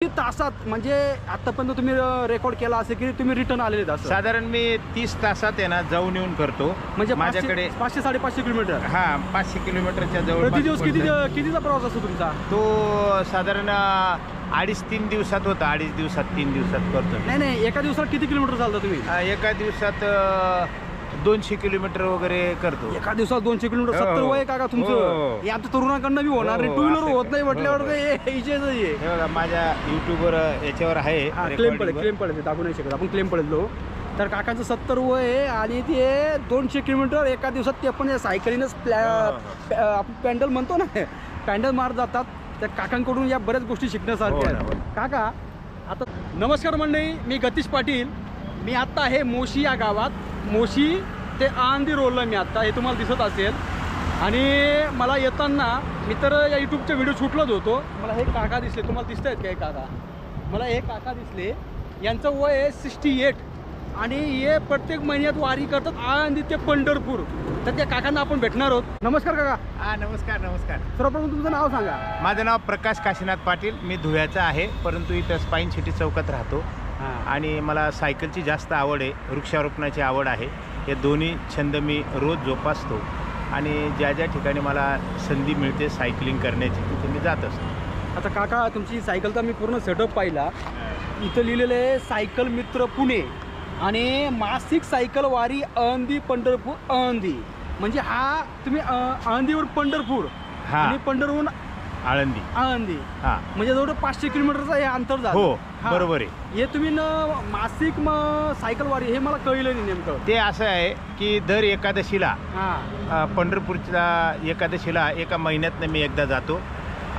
किती तासात म्हणजे आतापर्यंत तुम्ही रेकॉर्ड केला असेल की तुम्ही रिटर्न आलेले असं? साधारण मी तीस तासात आहे ना जाऊन येऊन करतो. म्हणजे माझ्याकडे पाचशे साडेपाचशे किलोमीटर? हा पाचशे किलोमीटरच्या जवळ प्रति दिवस किती कितीचा प्रवास असतो तुमचा? तो साधारण अडीच तीन दिवसात होता अडीच दिवसात तीन दिवसात करतो नाही नाही एका दिवसात किती किलोमीटर चालता तुम्ही? एका दिवसात दोनशे किलोमीटर वगैरे करतो. एका दिवसात दोनशे किलोमीटर हो, सत्तर वय का का हो. तुमचं हे आमच्या तरुणाकडनं बी होणार हो, टू व्हीलर असं- होत नाही म्हटल्यावर हो, ते हे इजेच आहे. हे बघा माझ्या युट्यूबवर याच्यावर आहे क्लेम recording पडेल वर. क्लेम पडेल. ते दाखवू नाही शकत. आपण क्लेम पडेल तर काकांचं सत्तर वय आहे आणि ते दोनशे किलोमीटर एका दिवसात ते पण सायकलीनंच प्लॅ हो, प- आपण पॅन्डल म्हणतो ना पॅन्डल मार जातात. त्या काकांकडून या बऱ्याच गोष्टी शिकण्यासारख्या हो ना, आहेत काका आता नमस्कार मंडळी मी गतीश पाटील. मी आत्ता आहे मोशी या गावात. मोशी ते आंदी रोडला मी आत्ता हे तुम्हाला दिसत असेल. आणि मला येताना मी तर या यूट्यूबचे व्हिडिओ शूटलाच होतो. मला हे काका दिसले तुम्हाला दिसत आहेत का हे काका? मला हे काका दिसले यांचं वय आहे सिक्स्टी एट आणि हे प्रत्येक महिन्यात वारी करतात आळंदी ते पंढरपूर. तर त्या काकांना आपण भेटणार आहोत. नमस्कार काका. हा नमस्कार नमस्कार. सर्वप्रथम तुमचं नाव सांगा. माझं नाव प्रकाश काशीनाथ पाटील. मी धुळ्याचा आहे परंतु इथं स्पाईन सिटी चौकात राहतो. आणि मला सायकलची जास्त आवड आहे वृक्षारोपणाची आवड आहे. हे दोन्ही छंद मी रोज जोपासतो आणि ज्या ज्या ठिकाणी मला संधी मिळते सायकलिंग करण्याची तिथे मी जात असतो. आता काका तुमची सायकलचा मी पूर्ण सेटअप पाहिला. इथं लिहिलेलं आहे सायकल मित्र पुणे आणि मासिक सायकल वारी आळंदी पंढरपूर आळंदी म्हणजे हा तुम्ही अ- आळंदीवर पंढरपूर हा. आणि पंढरपूर आळंदी. आळंदी. हां. म्हणजे जवळ पाचशे किलोमीटरचं हे अंतर झालं. हो हा. बरोबर आहे. हे तुम्ही न मासिक म सायकल वारी हे मला कळलं नाही नेमकं. ते असं आहे की दर एकादशीला हा. अ, पंढरपूरच्या एकादशीला एका महिन्यातनं मी एकदा जातो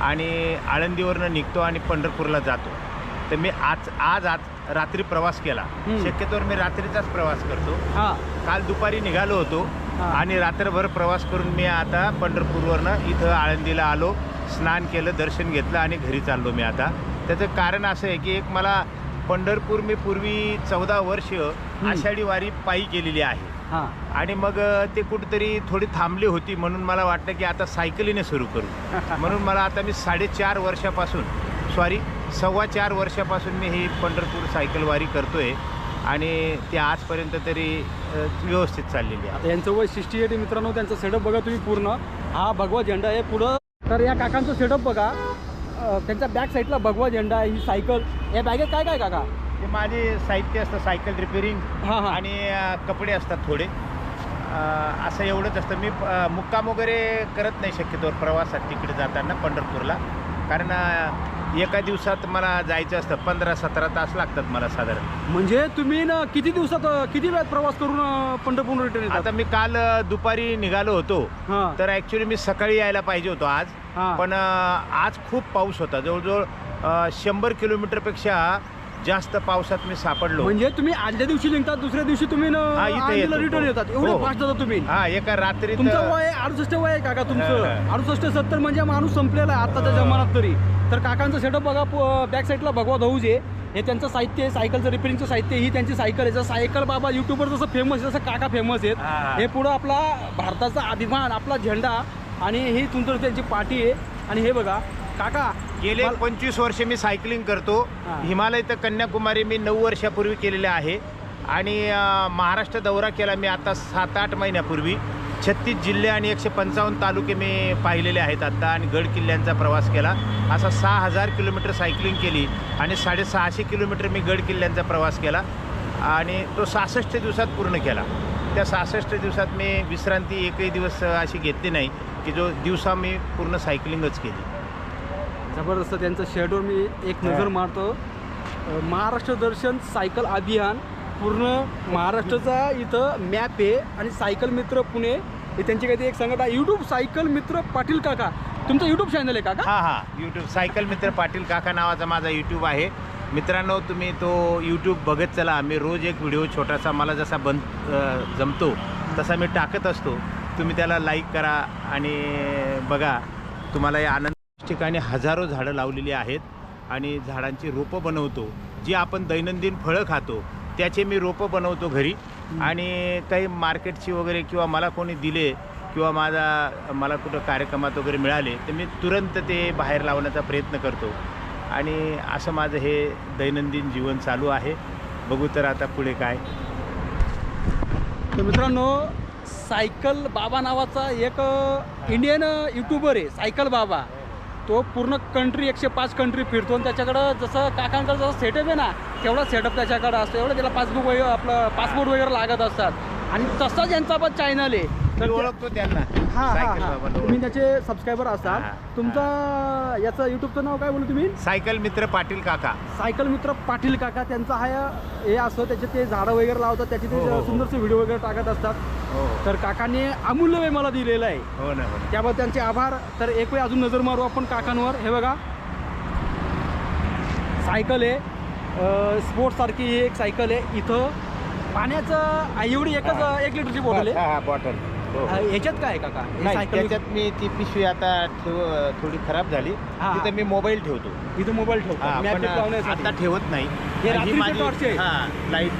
आणि आळंदीवरनं निघतो आणि पंढरपूरला जातो. तर मी आज आज आज रात्री प्रवास केला. हम्म. शक्यतोवर मी रात्रीचाच प्रवास करतो. हा. काल दुपारी निघालो होतो हा. आणि रात्रभर प्रवास करून मी आता पंढरपूरवरनं इथं आळंदीला आलो. स्नान केलं दर्शन घेतलं आणि घरी चाललो मी आता. त्याचं कारण असं आहे की एक मला पंढरपूर मी पूर्वी चौदा वर्ष आषाढी वारी पायी केलेली आहे. हा. आणि मग ते कुठेतरी थोडी थांबली होती म्हणून मला वाटलं की आता सायकलीने सुरू करू. म्हणून मला आता मी साडेचार वर्षापासून सॉरी सव्वा चार वर्षापासून मी ही पंढरपूर सायकल वारी करतोय आणि ती आजपर्यंत तरी व्यवस्थित चाललेली आहे. आता यांचं वय सिक्स्टी एट मित्रांनो त्यांचं सेटअप बघा तुम्ही पूर्ण. हा भगवा झेंडा आहे पुढं. तर या काकांचं सेटअप बघा. त्यांच्या बॅक साईडला भगवा झेंडा आहे ही सायकल या बॅगेत काय काय काका? ते माझे साहित्य असतं सायकल रिपेरिंग हां हां. आणि कपडे असतात थोडे. असं एवढंच असतं. मी मुक्काम वगैरे करत नाही शक्यतोवर प्रवासात तिकडे जाताना पंढरपूरला. कारण एका दिवसात मला जायचं असतं. पंधरा सतरा तास लागतात मला साधारण. म्हणजे तुम्ही ना किती दिवसात अं, किती वेळात प्रवास करून अं, पंढरपूर रिटर्न येतात? आता मी काल अ, दुपारी निघालो होतो. हां. तर ॲक्च्युली मी सकाळी यायला पाहिजे होतो आज. हां. पण अ, आज खूप पाऊस होता. जवळजवळ अ, शंभर किलोमीटरपेक्षा जास्त पावसात मी सापडलो. म्हणजे तुम्ही आदल्या दिवशी निघतात दुसऱ्या दिवशी तुम्ही हा, इथे येतो. रिटर्न येतात. एवढे हो. फास्ट जातात तुम्ही. हा एका रात्रीत तुमचं वय अडुसष्ट वय आहे काका हा, तुमचं. हा. अडुसष्ट सत्तर म्हणजे माणूस संपलेला आहे आताच्या जमान्यात तरी. तर काकांचं सेटअप बघा बॅक साईडला भगवा भाऊज आहे हे त्यांचं साहित्य आहे सायकलचं रिपेरिंगचं साहित्य ही त्यांची सायकल आहे. जसं सायकल बाबा युट्यूबवर जसं फेमस आहे तसं काका फेमस आहेत. हा. हे पुढं आपला भारताचा अभिमान आपला झेंडा आणि ही तुमचं त्यांची पाठी आहे. आणि हे बघा काका गेले मला- पंचवीस वर्ष मी सायकलिंग करतो. हा. हिमालय तर कन्याकुमारी मी नऊ वर्षापूर्वी केलेले आहे. आणि अ, महाराष्ट्र दौरा केला मी आता सात आठ महिन्यापूर्वी. छत्तीस जिल्हे आणि एकशे पंचावन्न तालुके मी पाहिलेले आहेत आत्ता आणि गड किल्ल्यांचा प्रवास केला. असा सहा हजार किलोमीटर सायकलिंग केली आणि साडेसहाशे किलोमीटर मी गड किल्ल्यांचा प्रवास केला. आणि तो सहासष्ट दिवसात पूर्ण केला. त्या सहासष्ट दिवसात मी विश्रांती एकही दिवस अशी घेतली नाही की जो दिवसा मी पूर्ण सायकलिंगच केली. जबरदस्त त्यांचं शेडवर मी एक नजर. मारतो. महाराष्ट्र दर्शन सायकल अभियान पूर्ण महाराष्ट्राचा इथं मॅप आहे आणि सायकल मित्र पुणे. हे त्यांची काहीतरी एक संघटना यूट्यूब सायकल मित्र पाटील काका. तुमचं यूट्यूब चॅनल आहे काका? हां हां. यूट्यूब सायकल मित्र पाटील काका नावाचा माझा यूट्यूब आहे. मित्रांनो तुम्ही तो यूट्यूब बघत चला. मी रोज एक व्हिडिओ छोटासा मला जसा बन जमतो तसा मी टाकत असतो. तुम्ही त्याला लाईक करा आणि बघा तुम्हाला या आनंद ठिकाणी हजारो झाडं लावलेली आहेत आणि झाडांची रोपं बनवतो. जी आपण दैनंदिन फळं खातो त्याचे मी रोपं बनवतो घरी. आणि काही मार्केटची वगैरे किंवा मला कोणी दिले किंवा माझा मला कुठं कार्यक्रमात वगैरे मिळाले तर मी तुरंत ते बाहेर लावण्याचा प्रयत्न करतो. आणि असं माझं हे दैनंदिन जीवन चालू आहे. बघू तर आता पुढे काय. तर मित्रांनो सायकल बाबा नावाचा एक इंडियन यूट्यूबर आहे सायकल बाबा. तो पूर्ण कंट्री एकशे पाच कंट्री फिरतो आणि त्याच्याकडं जसं काकांकडं जसं सेटअप आहे ना तेवढा सेटअप त्याच्याकडं असतो. एवढं त्याला पासबुक वगैरे आपलं पासपोर्ट वगैरे लागत असतात. आणि तसंच यांचा पण चॅनल आहे. मी तर ओळखतो त्यांना. हा हा सायकल हा. तुम्ही त्याचे सबस्क्रायबर असाल हा, तुमचा याचं युट्यूबचं नाव काय बोलू तुम्ही? सायकल मित्र पाटील काका. सायकल मित्र पाटील काका त्यांचा हा हे असतो त्याचे ते झाडं वगैरे लावतात त्याचे हो, हो, ते हो. सुंदरसे व्हिडिओ वगैरे टाकत असतात. हो. तर काकाने अमूल्य वेळ मला दिलेला आहे. हो ना हो ना. त्याबद्दल त्यांचे आभार. तर एक वेळ अजून नजर मारू आपण काकांवर. हे बघा. सायकल आहे. स्पोर्ट्ससारखी ही एक सायकल आहे. इथं पाण्याचं एवढी एकच हा. एक लिटरची बॉटल आहे. हा हा बॉटल हो अ, ह्याच्यात काय आहे काका? हे नाही सायकल त्याच्यात मी ती पिशवी आता ठेव थोडी खराब झाली. हा. तिथं मी मोबाईल ठेवतो. इथं मोबाईल ठेवतो. हा, मॅप पण लावण्यासाठी. आता ठेवत नाही. हे ही रात्रीचे torch आहे. हा लाइट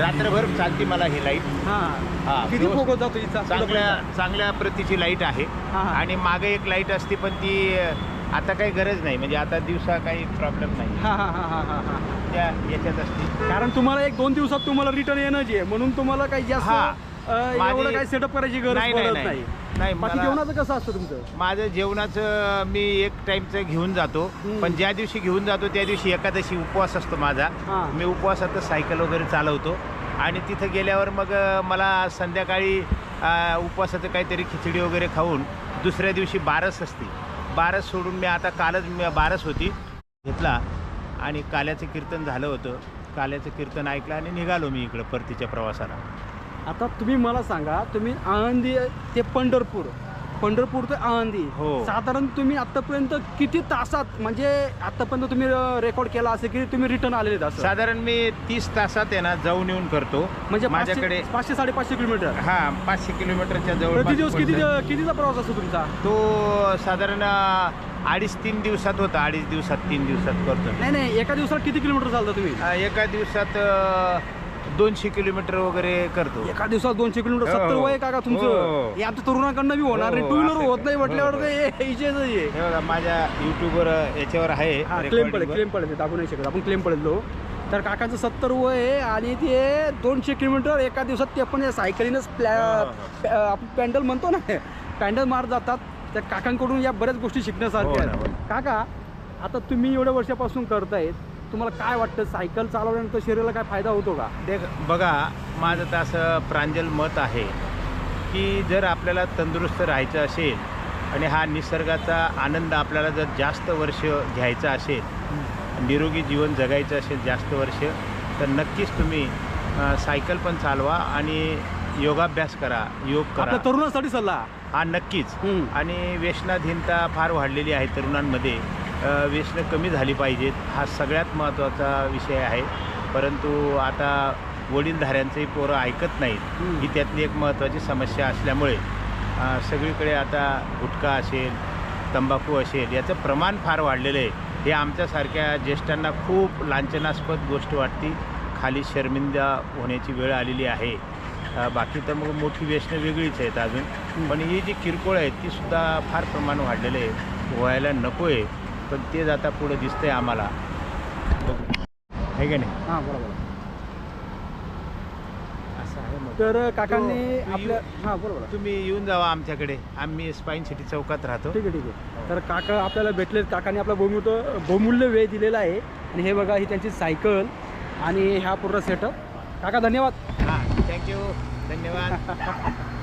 रात्रभर चालते मला ही लाइट हा. हा, किती व्यवस्थित. जातो चांगल्या चांगल्या प्रतीची लाइट आहे. हा, हा. आणि मागे एक लाइट असते पण ती अं, आता काही गरज नाही. म्हणजे आता दिवसा काही प्रॉब्लेम नाही. हा हा हा हा हा हा. त्या याच्यात असते. कारण तुम्हाला एक दोन दिवसात तुम्हाला रिटर्न येणं जे आहे. म्हणून तुम्हाला काही जास्त हा. माझी- एवढं काही सेटअप करायची गरज नाही, नाही, पडत नाही. नाही. नाही बाकी मला- जेवणाचं कसं असतं तुमचं? माझं जेवणाचं मी एक टाईमचं घेऊन जातो. हम्म. पण ज्या दिवशी घेऊन जातो त्या दिवशी एकादशी उपवास असतो माझा. हा. मी उपवासातच सायकल वगैरे चालवतो. आणि तिथं गेल्यावर मग अं, मला संध्याकाळी अं, उपवासाचं काहीतरी खिचडी वगैरे खाऊन दुसऱ्या दिवशी बारस असते. बारस सोडून मी आता कालच मी बारस होती घेतला. आणि काल्याचं कीर्तन झालं होतं. काल्याचं कीर्तन ऐकलं आणि निघालो मी इकडं परतीच्या प्रवासाला. आता तुम्ही मला सांगा तुम्ही आळंदी ते पंढरपूर. पंढरपूर ते आळंदी. हो. साधारण तुम्ही आतापर्यंत किती तासात म्हणजे आतापर्यंत तुम्ही रेकॉर्ड केला असेल की तुम्ही रिटर्न आलेले साधारण मी तीस तासात आहे ना जाऊन येऊन करतो. म्हणजे माझ्याकडे पाचशे पाचशे साडेपाचशे किलोमीटर? हा पाचशे किलोमीटरच्या जवळ प्रति दिवस किती कितीचा प्रवास असतो तुमचा? तो साधारण अं, अडीच तीन दिवसात होता अडीच दिवसात तीन दिवसात करतो नाही नाही एका दिवसात किती किलोमीटर चालता तुम्ही? अं, एका दिवसात अं, दोनशे किलोमीटर वगैरे करतो. एका दिवसात दोनशे किलोमीटर हो, सत्तर हो. वय का हो. तुमचं. हे. आता तरुणाकडनं बी होणार हो, टू व्हीलर असं- होत नाही म्हटल्यावर हो, ते हे इजेच आहे. हे बघा माझ्या युट्यूबवर याच्यावर आहे हा क्लेम recording पडेल वर. क्लेम पडेल. दाखवू नाही शकत. आपण क्लेम पडेल तर काकाचं सत्तर वय आहे आणि ते दोनशे किलोमीटर एका दिवसात ते पण सायकलीनंच प्लॅ हो, आपण पॅन्डल म्हणतो ना पॅन्डल मार जातात. त्या काकांकडून या बऱ्याच गोष्टी शिकण्यासारख्या हो आहेत. हो काका आता तुम्ही एवढ्या वर्षापासून करतायत. तुम्हाला काय वाटतं? सायकल चालवल्यानंतर शरीराला काय फायदा होतो का? देख बघा माझं तर असं प्रांजल मत आहे की जर आपल्याला तंदुरुस्त राहायचं असेल आणि हा निसर्गाचा आनंद आपल्याला जर जास्त वर्ष घ्यायचा असेल निरोगी जीवन जगायचं असेल जास्त वर्ष तर नक्कीच तुम्ही अ, सायकल पण चालवा आणि योगाभ्यास करा योग करा. आपल्या तरुणासाठी सल्ला. हा नक्कीच. हम्म. आणि व्यसनाधीनता फार वाढलेली आहे तरुणांमध्ये. व्यसनं कमी झाली पाहिजेत. हा सगळ्यात महत्त्वाचा विषय आहे. परंतु आता वडीलधाऱ्यांचंही पोरं ऐकत नाहीत. ही त्यातली एक महत्त्वाची समस्या असल्यामुळे सगळीकडे आता गुटखा असेल तंबाखू असेल याचं प्रमाण फार वाढलेलं आहे. हे आमच्यासारख्या ज्येष्ठांना खूप लांछनास्पद गोष्ट वाटते. खाली शर्मिंदा होण्याची वेळ आलेली आहे. बाकी तर मग मोठी व्यसनं वेगळीच आहेत अजून. पण ही जी किरकोळ आहेत ती सुद्धा फार प्रमाण वाढलेलं आहे. व्हायला नको आहे पण तेच आता पुढं दिसतंय आम्हाला. बघू. आहे का नाही? हां बोला असं आहे मग. तर काकांनी तो- आपल्या हां बरोबर. तुम्ही येऊन जावा आमच्याकडे. आम्ही स्पाईन सिटी चौकात राहतो. ठीक आहे ठीक आहे. तर काका आपल्याला भेटलेत. काकाने आपला बहुमूल्य बहुमूल्य वेळ दिलेला आहे. आणि हे बघा ही त्यांची सायकल आणि ह्या पूर्ण सेटअप काका धन्यवाद. हां थँक्यू धन्यवाद.